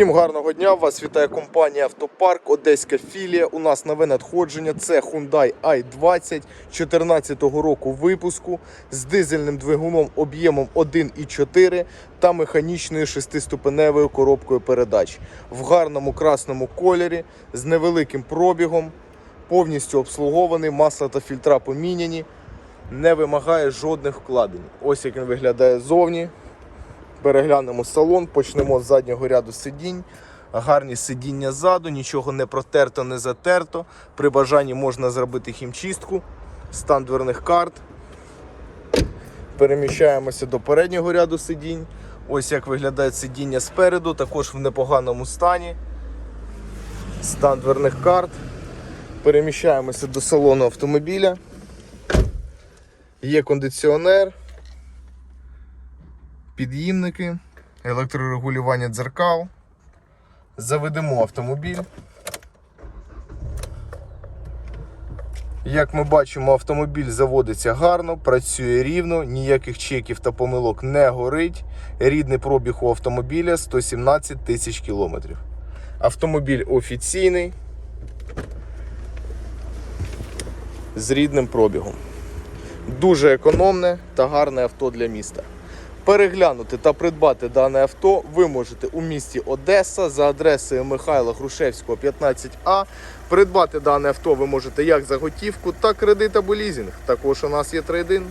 Всім гарного дня! Вас вітає компанія Автопарк, Одеська філія. У нас нове надходження. Це Hyundai i20 2014 року випуску з дизельним двигуном об'ємом 1,4 та механічною шестиступеневою коробкою передач в гарному красному кольорі з невеликим пробігом, повністю обслугований, масла та фільтра поміняні, не вимагає жодних вкладень. Ось як він виглядає ззовні. Переглянемо салон, почнемо з заднього ряду сидінь. Гарні сидіння ззаду, нічого не протерто, не затерто. При бажанні можна зробити хімчистку, стан дверних карт. Переміщаємося до переднього ряду сидінь. Ось як виглядає сидіння спереду, також в непоганому стані. Стан дверних карт. Переміщаємося до салону автомобіля. Є кондиціонер під'їмники, електрорегулювання дзеркал. Заведемо автомобіль. Як ми бачимо, автомобіль заводиться гарно, працює рівно, ніяких чеків та помилок не горить. Рідний пробіг у автомобіля 117 тисяч кілометрів. Автомобіль офіційний з рідним пробігом. Дуже економне та гарне авто для міста. Переглянути та придбати дане авто ви можете у місті Одеса за адресою Михайла Грушевського, 15А. Придбати дане авто ви можете як за готівку, так кредит або лізінг. Також у нас є трейдин.